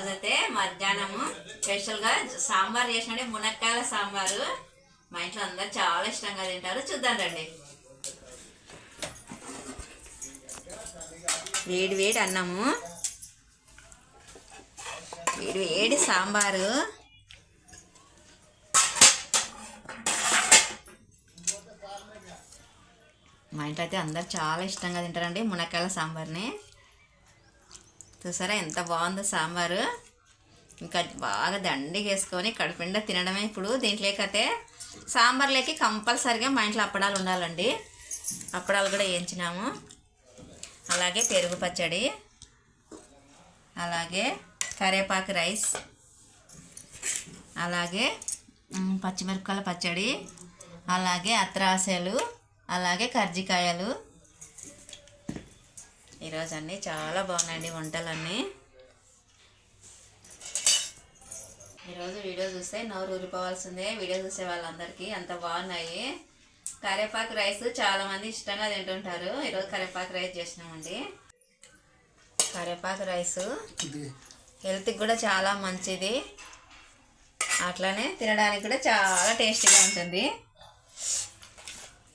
రోజైతే మధ్యాహ్నము స్పెషల్గా సాంబార్ చేసినండి మునక్కాయల సాంబారు. మా ఇంట్లో అందరు చాలా ఇష్టంగా తింటారు. చూద్దాం రండి. వేడి వేడి అన్నము. వేడి వేడి సాంబారు. మా ఇంట్లో అయితే అందరు చాలా ఇష్టంగా తింటారండి మునక్కాయల సాంబార్ని. చూసారా? ఎంత బాగుందో సాంబారు. ఇంకా బాగా దండిగా వేసుకొని కడుపుండా తినడమే ఇప్పుడు దీంట్లోకైతే సాంబార్లోకి కంపల్సరిగా మా ఇంట్లో అప్పడాలు ఉండాలండి. అప్పడాలు కూడా వేయించినాము. అలాగే పెరుగు పచ్చడి అలాగే కరేపాకు రైస్ అలాగే పచ్చిమిరపకాయల పచ్చడి అలాగే అత్రాసలు అలాగే కర్జికాయలు ఈరోజు అన్నీ చాలా బాగున్నాయండి వంటలన్నీ. ఈరోజు వీడియో చూస్తే నోరు ఊరిపోవాల్సిందే. వీడియో చూసే వాళ్ళందరికీ అంత బాగున్నాయి. కరేపాకు రైస్ చాలా మంది ఇష్టంగా తింటుంటారు. ఈరోజు కరేపాకు రైస్ చేసినామండి. కరేపాకు రైస్ హెల్త్కి కూడా చాలా మంచిది. అట్లానే తినడానికి కూడా చాలా టేస్టీగా ఉంటుంది.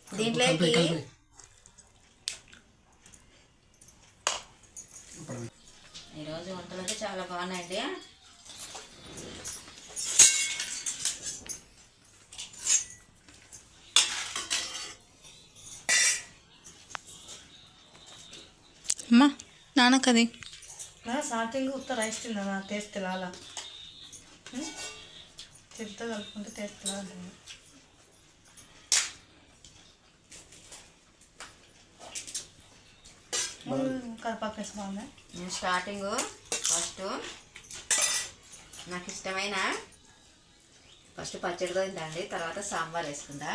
దీంట్లోకి ఈరోజు వంటలు అయితే చాలా బాగున్నాయండి. అమ్మా నాన్నకది స్టార్టింగ్ ఉత్త రైస్ తిన్నా టేస్ట్ రాలా చెప్తా కలుపుకుంటే టేస్ట్ రాదు కరిపాకు వేసి నేను స్టార్టింగ్ ఫస్ట్ నాకు ఇష్టమైన ఫస్ట్ పచ్చడితో తిందండి తర్వాత సాంబార్ వేసుకుందా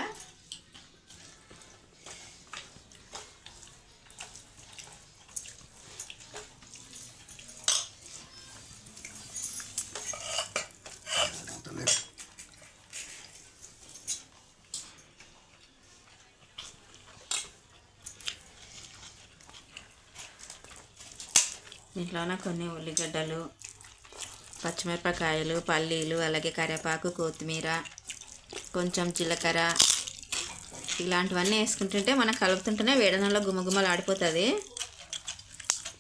ఇంట్లోన కొన్ని ఉల్లిగడ్డలు పచ్చిమిరపకాయలు పల్లీలు అలాగే కరివేపాకు కొత్తిమీర కొంచెం జీలకర్ర ఇలాంటివన్నీ వేసుకుంటుంటే మనం కలుపుతుంటేనే వేడనంలో గుమ్మగుమ్మలు ఆడిపోతుంది.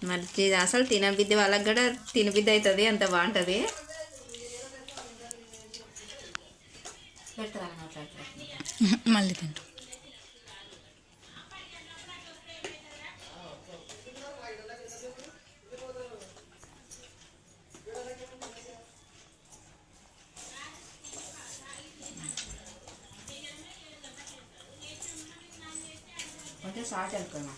మరి అసలు తినబిద్ది వాళ్ళకి కూడా తినబిద్ది అవుతుంది అంత బాగుంటుంది. మళ్ళీ తింటాం. కొంచెం సాల్ట్ అనుకున్నా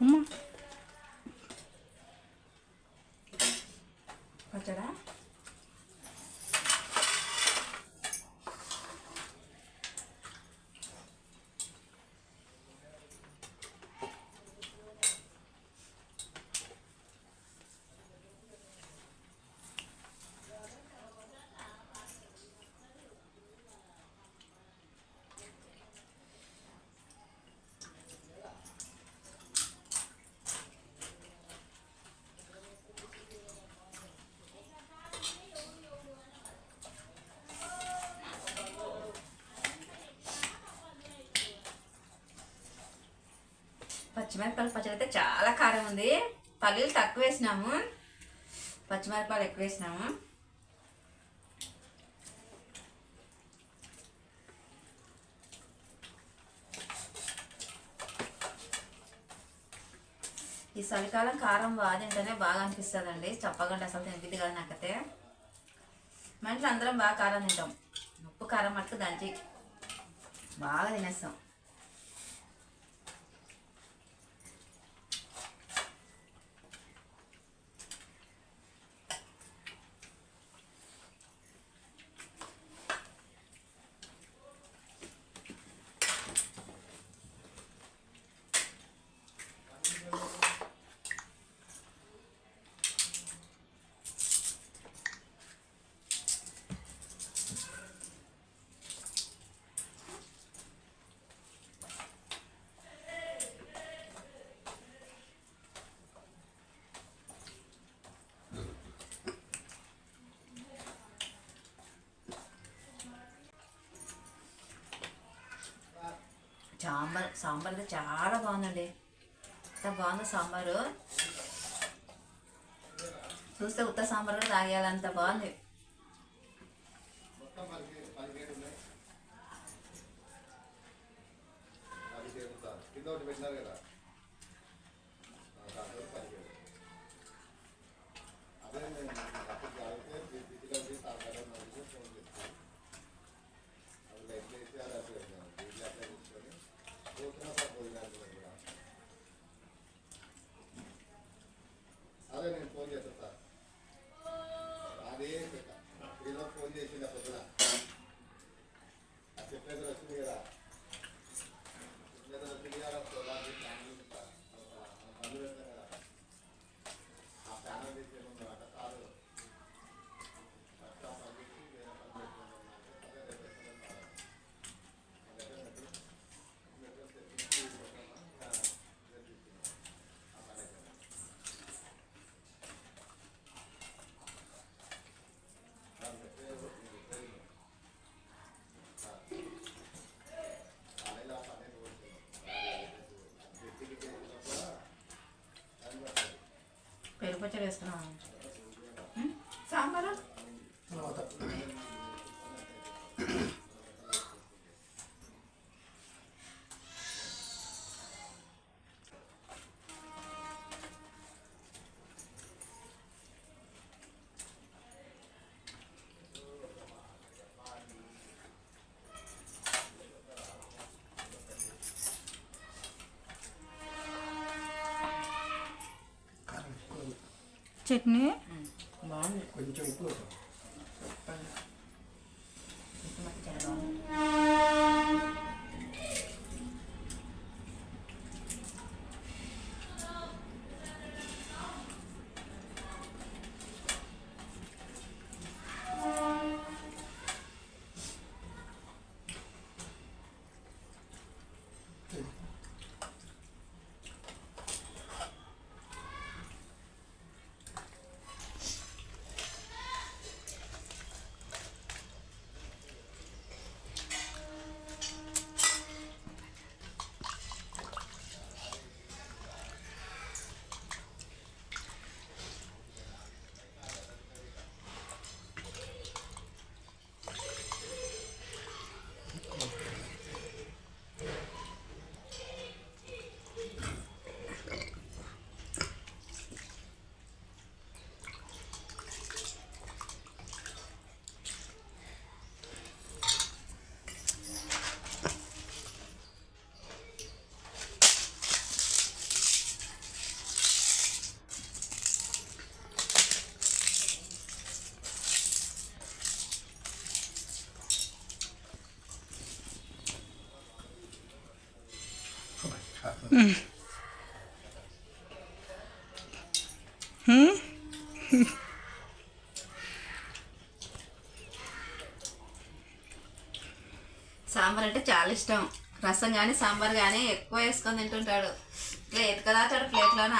అమ్మా పచ్చడా పచ్చిమిరపకాయల పచ్చడి అయితే చాలా కారం ఉంది. పల్లీలు తక్కువ వేసినాము. పచ్చిమిరపకాయలు ఎక్కువ వేసినాము. ఈ చలికాలం కారం బాగా తింటేనే బాగా అనిపిస్తుందండి. చప్పగండి అసలు తినిపిద్ది కదా నాకైతే. మా ఇంట్లో అందరం బాగా కారం తింటాం. ఉప్పు కారం మట్టుకు దంచి బాగా తినేస్తాం. సాంబార్ సాంబార్ అయితే చాలా బాగుందండి. ఎంత బాగుంది సాంబారు. చూస్తే ఉత్త సాంబార్ కూడా తాగేయాలంత బాగుంది. God bless that. పచ్చడి వేసుకున్నాం సాంబారు? చట్నీ. కొంచెం సాంబార్ అంటే చాలా ఇష్టం. రసం కానీ సాంబార్ కానీ ఎక్కువ వేసుకొని తింటుంటాడు. ఇట్లా ఎత్తుకదాతాడు ప్లేట్లోన?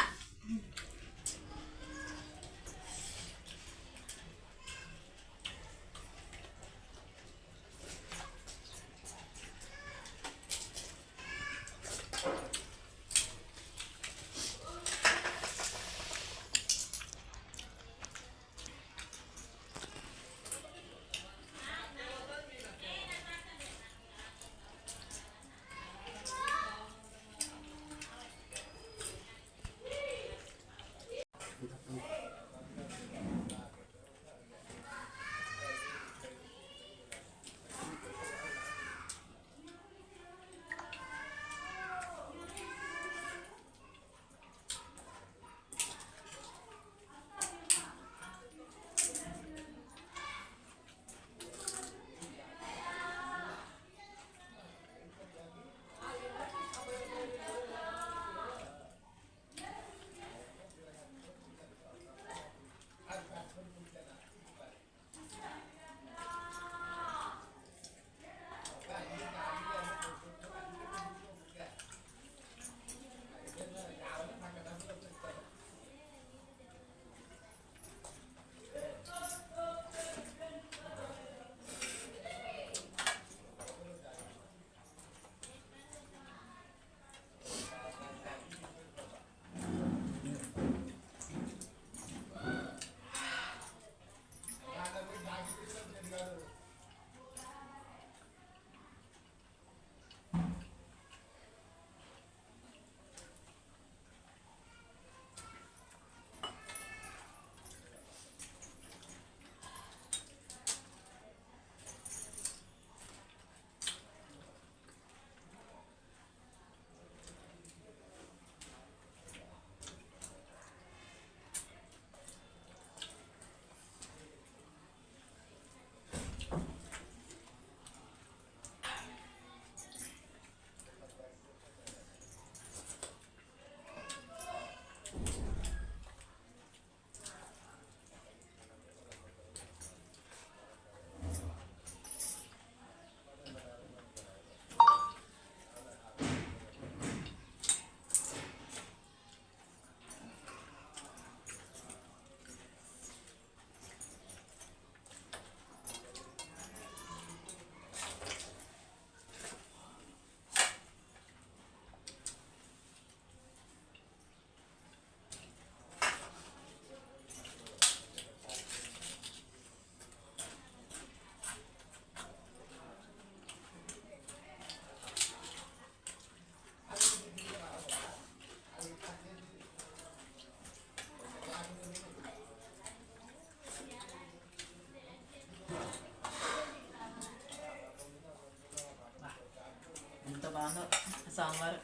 సాంబార్.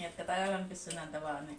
ఎత్తతాగాలనిపిస్తుంది అంత బాగున్నాయి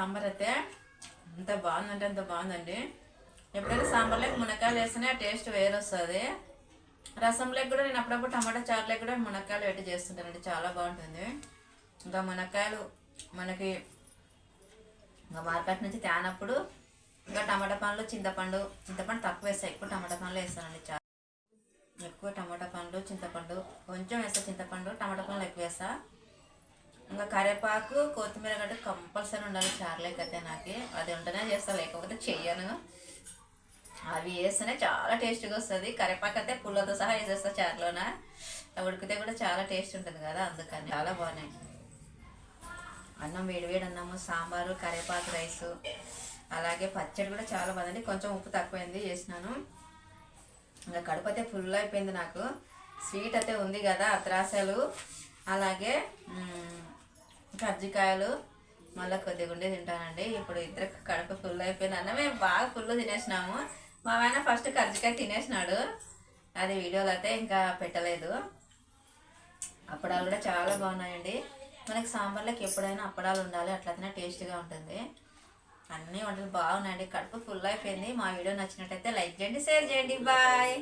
సాంబార్ అయితే ఎంత బాగుందంటే అంత బాగుందండి. ఎప్పుడైనా సాంబార్లోకి మునక్కాయలు వేస్తేనే ఆ టేస్ట్ వేరే వస్తుంది. రసంలోకి కూడా నేను అప్పుడప్పుడు టమాటా చారులోకి కూడా మునక్కాయలు పెట్టి చేస్తుంటానండి. చాలా బాగుంటుంది. ఇంకా మునక్కాయలు మనకి ఇంకా మార్కెట్ నుంచి తేనప్పుడు ఇంకా టమాటా పండ్లు చింతపండు చింతపండు తక్కువ వేస్తాయి ఎక్కువ టమాటా పండ్లు వేస్తానండి చాలా ఎక్కువ టమాటా పండ్లు చింతపండు కొంచెం వేస్తా. చింతపండు టమాటా పండ్లు ఎక్కువ వేస్తా. ఇంకా కరివేపాకు కొత్తిమీర గడ్డ కంపల్సరీ ఉండాలి చార్లేకైతే అయితే నాకు. అది ఉంటేనే చేస్తా లేకపోతే చెయ్యను. అవి వేస్తేనే చాలా టేస్ట్గా వస్తుంది. కరివేపాకు అయితే పుల్లతో సహా వేసేస్తా చారులోన. అవి ఉడికితే కూడా చాలా టేస్ట్ ఉంటుంది కదా అందుకని. చాలా బాగున్నాయి. అన్నం వేడివేడి అన్నము సాంబారు కరివేపాకు రైసు అలాగే పచ్చడి కూడా చాలా బాగుంది కొంచెం ఉప్పు తక్కువైంది చేసినాను. ఇంకా కడుపు అయితే ఫుల్ అయిపోయింది నాకు. స్వీట్ అయితే ఉంది కదా అత్రాసలు. అలాగే కజ్జికాయలు మళ్ళీ కొద్దిగా ఉండే తింటానండి. ఇప్పుడు ఇద్దరు కడుపు ఫుల్ అయిపోయింది. అన్న మేము బాగా ఫుల్ తినేసినాము. మా ఆయన ఫస్ట్ కజ్జికాయ తినేసినాడు. అది వీడియోలో అయితే ఇంకా పెట్టలేదు. అప్పడాలు కూడా చాలా బాగున్నాయండి. మనకి సాంబార్లోకి ఎప్పుడైనా అప్పడాలు ఉండాలి. అట్లయితేనే టేస్ట్గా ఉంటుంది. అన్ని వంటలు బాగున్నాయండి. కడుపు ఫుల్ అయిపోయింది. మా వీడియో నచ్చినట్టయితే లైక్ చేయండి షేర్ చేయండి. బాయ్.